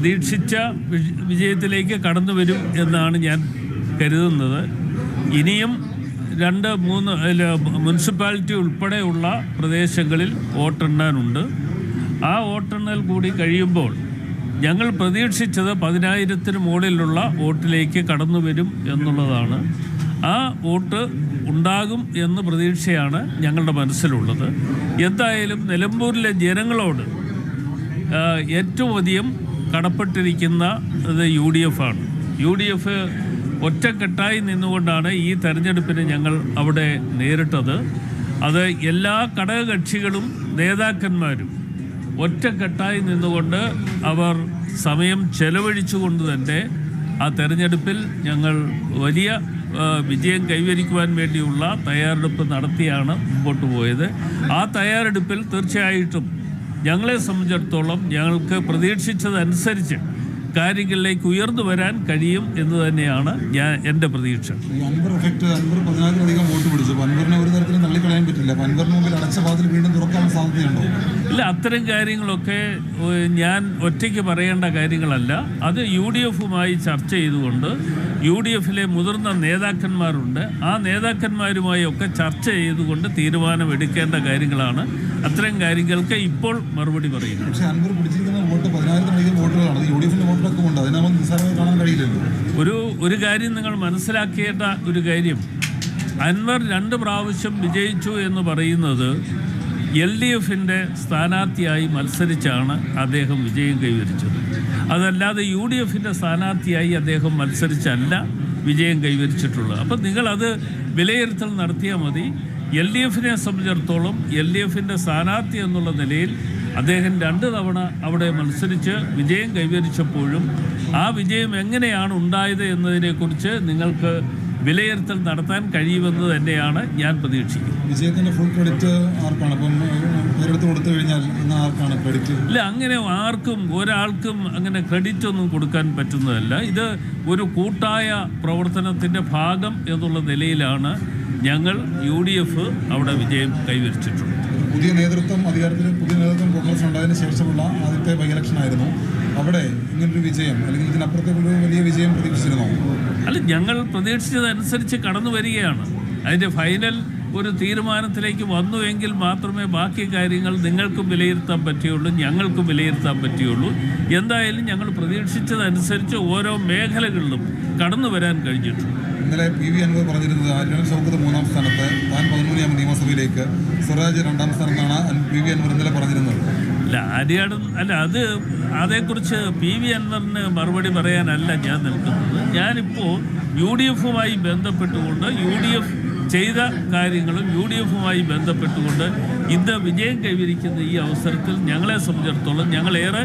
പ്രതീക്ഷിച്ച വിജയത്തിലേക്ക് കടന്നു വരും എന്നാണ് ഞാൻ കരുതുന്നത്. ഇനിയും രണ്ട് മൂന്ന് മുനിസിപ്പാലിറ്റി ഉൾപ്പെടെയുള്ള പ്രദേശങ്ങളിൽ വോട്ടെണ്ണാനുണ്ട്. ആ വോട്ടെണ്ണൽ കൂടി കഴിയുമ്പോൾ ഞങ്ങൾ പ്രതീക്ഷിച്ചത് പതിനായിരത്തിന് മുകളിലുള്ള വോട്ടിലേക്ക് കടന്നു വരും എന്നുള്ളതാണ്. ആ വോട്ട് ഉണ്ടാകും എന്ന പ്രതീക്ഷയാണ് ഞങ്ങളുടെ മനസ്സിലുള്ളത്. എന്തായാലും നിലമ്പൂരിലെ ജനങ്ങളോട് ഏറ്റവും അധികം കടപ്പെട്ടിരിക്കുന്ന ഇത് യു ഡി എഫ് ആണ്. യു ഡി എഫ് ഒറ്റക്കെട്ടായി നിന്നുകൊണ്ടാണ് ഈ തെരഞ്ഞെടുപ്പിന് ഞങ്ങൾ അവിടെ നേരിട്ടത്. അത് എല്ലാ ഘടകകക്ഷികളും നേതാക്കന്മാരും ഒറ്റക്കെട്ടായി നിന്നുകൊണ്ട് അവർ സമയം ചെലവഴിച്ചുകൊണ്ട് തന്നെ ആ തെരഞ്ഞെടുപ്പിൽ ഞങ്ങൾ വലിയ വിജയം കൈവരിക്കുവാൻ വേണ്ടിയുള്ള തയ്യാറെടുപ്പ് നടത്തിയാണ് മുമ്പോട്ട് പോയത്. ആ തയ്യാറെടുപ്പിൽ തീർച്ചയായിട്ടും ഞങ്ങളെ സംബന്ധിച്ചിടത്തോളം ഞങ്ങൾക്ക് പ്രതീക്ഷിച്ചതനുസരിച്ച് കാര്യങ്ങളിലേക്ക് ഉയർന്നു വരാൻ കഴിയും എന്ന് തന്നെയാണ് ഞാൻ എന്റെ പ്രതീക്ഷ. ഈ അൻവർ എഫക്ട് അൻവർ പതിനായിരത്തിലധികം വോട്ട് പിടിച്ചു. അപ്പോൾ അൻവറിനെ ഒരു തരത്തിലും തള്ളിക്കളയാൻ പറ്റില്ല. അൻവറിന് മുമ്പിൽ അടച്ച വാതിൽ വീണ്ടും തുറക്കാൻ സാധ്യതയുണ്ടോ? ഇല്ല അത്തരം കാര്യങ്ങളൊക്കെ ഞാൻ ഒറ്റയ്ക്ക് പറയേണ്ട കാര്യങ്ങളല്ല. അത് യു ഡി എഫുമായി ചർച്ച ചെയ്തുകൊണ്ട് യു ഡി എഫിലെ മുതിർന്ന നേതാക്കന്മാരുണ്ട്. ആ നേതാക്കന്മാരുമായി ഒക്കെ ചർച്ച ചെയ്തുകൊണ്ട് തീരുമാനമെടുക്കേണ്ട കാര്യങ്ങളാണ് അത്തരം കാര്യങ്ങൾക്ക് ഇപ്പോൾ മറുപടി പറയുന്നു. പക്ഷേ അൻവർ പിടിച്ചിരിക്കുന്ന വോട്ട് പതിനായിരത്തിലധികം വോട്ടുകളാണ്. യു ഡി എഫിന്റെ വോട്ടിലൊക്കെ ഉണ്ട്. നിസ്സാരമായി കാണാൻ കഴിയില്ലല്ലോ. ഒരു ഒരു കാര്യം നിങ്ങൾ മനസ്സിലാക്കേണ്ട ഒരു കാര്യം. അൻവർ രണ്ട് പ്രാവശ്യം വിജയിച്ചു എന്ന് പറയുന്നത് എൽ ഡി എഫിന്റെ സ്ഥാനാർത്ഥിയായി മത്സരിച്ചാണ് അദ്ദേഹം വിജയം കൈവരിച്ചത്. അതല്ലാതെ യു ഡി എഫിന്റെ സ്ഥാനാർത്ഥിയായി അദ്ദേഹം മത്സരിച്ചല്ല വിജയം കൈവരിച്ചിട്ടുള്ളത്. അപ്പം നിങ്ങളത് വിലയിരുത്തൽ നടത്തിയാൽ മതി. എൽ ഡി എഫിനെ സംബന്ധിച്ചിടത്തോളം എൽ ഡി എഫിന്റെ സ്ഥാനാർത്ഥി എന്നുള്ള നിലയിൽ അദ്ദേഹം രണ്ട് തവണ അവിടെ മത്സരിച്ച് വിജയം കൈവരിച്ചപ്പോഴും ആ വിജയം എങ്ങനെയാണ് ഉണ്ടായത് എന്നതിനെക്കുറിച്ച് നിങ്ങൾക്ക് വിലയിരുത്തൽ നടത്താൻ കഴിയുമെന്ന് തന്നെയാണ് ഞാൻ പ്രതീക്ഷിക്കുന്നത്. വിജയത്തിന്റെ ഫുൾ ക്രെഡിറ്റ് ആർക്കാണ്? അപ്പം പേരെടുത്ത് കൊടുത്തു കഴിഞ്ഞാൽ ആർക്കാണ് ക്രെഡിറ്റ് ഇല്ല അങ്ങനെ ആർക്കും ഒരാൾക്കും അങ്ങനെ ക്രെഡിറ്റ് ഒന്നും കൊടുക്കാൻ പറ്റുന്നതല്ല. ഇത് ഒരു കൂട്ടായ പ്രവർത്തനത്തിന്റെ ഭാഗം എന്നുള്ള നിലയിലാണ് ഞങ്ങൾ യു ഡി എഫ് അവിടെ വിജയം കൈവരിച്ചിട്ടുണ്ട്. പുതിയ നേതൃത്വം അധികാരത്തിൽ പുതിയ നേതൃത്വം കോൺഗ്രസ് ഉണ്ടായതിനു ശേഷമുള്ള ആദ്യത്തെ ബൈ ഇലക്ഷൻ ആയിരുന്നു അവിടെ ഇങ്ങനൊരു വിജയം അല്ലെങ്കിൽ ഇതിനപ്പുറത്തെ ഒരു വലിയ വിജയം പ്രതീക്ഷിച്ചിരുന്നോ? അല്ല ഞങ്ങൾ പ്രതീക്ഷിച്ചതനുസരിച്ച് കടന്നു വരികയാണ്. അതിന്റെ ഫൈനൽ ഒരു തീരുമാനത്തിലേക്ക് വന്നുവെങ്കിൽ മാത്രമേ ബാക്കി കാര്യങ്ങൾ നിങ്ങൾക്കും വിലയിരുത്താൻ പറ്റുകയുള്ളൂ ഞങ്ങൾക്കും വിലയിരുത്താൻ പറ്റുകയുള്ളൂ. എന്തായാലും ഞങ്ങൾ പ്രതീക്ഷിച്ചതനുസരിച്ച് ഓരോ മേഖലകളിലും കടന്നു വരാൻ കഴിഞ്ഞിട്ടുണ്ട്. ഇന്നലെ പി വി അൻവർ പറഞ്ഞിരുന്നത് ആര്യൻ സൗഖ്യത്ത് മൂന്നാം സ്ഥാനത്ത് താൻ പതിമൂന്നാം നിയമസഭയിലേക്ക് സ്വരാജ് രണ്ടാം സ്ഥാനത്താണ് പി വി അൻവർ ഇന്നലെ പറഞ്ഞിരുന്നത്. അല്ല ആര്യാട് അല്ല അത് അതേക്കുറിച്ച് പി വി അൻവറിന് മറുപടി പറയാനല്ല ഞാൻ നിൽക്കുന്നത്. ഞാനിപ്പോൾ യു ഡി എഫുമായി ബന്ധപ്പെട്ടുകൊണ്ട് യു ഡി എഫ് ചെയ്ത കാര്യങ്ങളും യു ഡി എഫുമായി ബന്ധപ്പെട്ടുകൊണ്ട് ഇന്ന് വിജയം കൈവരിക്കുന്ന ഈ അവസരത്തിൽ ഞങ്ങളെ സംബന്ധിച്ചിടത്തോളം ഞങ്ങളേറെ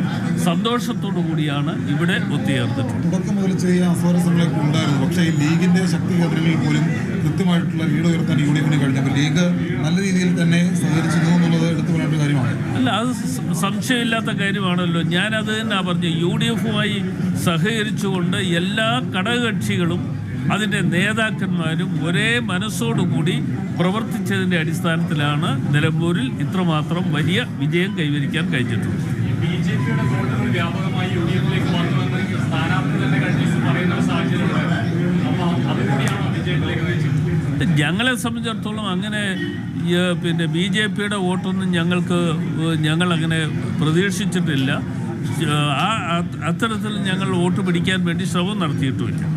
സന്തോഷത്തോടു കൂടിയാണ് ഇവിടെ ഒത്തുചേർന്നിട്ടുള്ളത്. തുടക്കം മുതൽ ചെറിയ അസ്വാരസ്യങ്ങളൊക്കെ ഉണ്ടായിരുന്നു. പക്ഷേ ഈ ലീഗിന്റെ ശക്തി കേന്ദ്രങ്ങളിൽ പോലും കൃത്യമായിട്ടുള്ള ലീഡ് ഉയർത്താൻ യു ഡി എഫിന് കഴിഞ്ഞു അപ്പോൾ ലീഗ് നല്ല രീതിയിൽ തന്നെ സഹകരിച്ചിരുന്നു എന്നുള്ളത് എടുത്തു പറയേണ്ട കാര്യമാണ്. അല്ല അത് സംശയമില്ലാത്ത കാര്യമാണല്ലോ. ഞാനത് തന്നെ പറഞ്ഞു യു ഡി എഫുമായി സഹകരിച്ചുകൊണ്ട് എല്ലാ ഘടകകക്ഷികളും അതിന്റെ നേതാക്കന്മാരും ഒരേ മനസ്സോടുകൂടി പ്രവർത്തിച്ചതിന്റെ അടിസ്ഥാനത്തിലാണ് നിലമ്പൂരിൽ ഇത്രമാത്രം വലിയ വിജയം കൈവരിക്കാൻ കഴിഞ്ഞിട്ടുള്ളത്. ഞങ്ങളെ സംബന്ധിച്ചിടത്തോളം അങ്ങനെ പിന്നെ ബി ജെ പിയുടെ വോട്ടൊന്നും ഞങ്ങൾക്ക് ഞങ്ങളങ്ങനെ പ്രതീക്ഷിച്ചിട്ടില്ല. ആ- അത്തരത്തിൽ ഞങ്ങൾ വോട്ട് പിടിക്കാൻ വേണ്ടി ശ്രമം നടത്തിയിട്ടുമില്ല.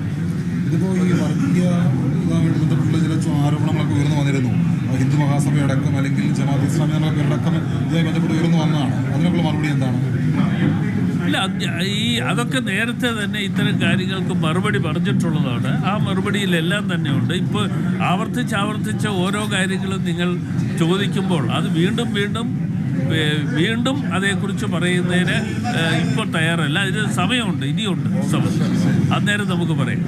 ഇതിപ്പോൾ ഈ വർഗീയവുമായിട്ട് ബന്ധപ്പെട്ടുള്ള ചില ആരോപണങ്ങളൊക്കെ ഉയർന്നു വന്നിരുന്നു. ഹിന്ദു മഹാസഭയടക്കം അല്ലെങ്കിൽ ജമാഅത്ത് ഇസ്ലാമി പേരടക്കം ഇതുമായി ബന്ധപ്പെട്ട് ഉയർന്നു വന്നതാണ്. അതിനൊക്കെയുള്ള മറുപടി എന്താണ്? ഇല്ല ഈ അതൊക്കെ നേരത്തെ തന്നെ ഇത്തരം കാര്യങ്ങൾക്ക് മറുപടി പറഞ്ഞിട്ടുള്ളതാണ്. ആ മറുപടിയിലെല്ലാം തന്നെ ഉണ്ട് ഇപ്പോൾ ആവർത്തിച്ച് ആവർത്തിച്ച് ഓരോ കാര്യങ്ങളും നിങ്ങൾ ചോദിക്കുമ്പോൾ അത് വീണ്ടും വീണ്ടും വീണ്ടും അതേക്കുറിച്ച് പറയുന്നതിന് ഇപ്പോൾ തയ്യാറല്ല. അതിന് സമയമുണ്ട് ഇനിയുണ്ട് സമയം. അന്നേരം നമുക്ക് പറയാം.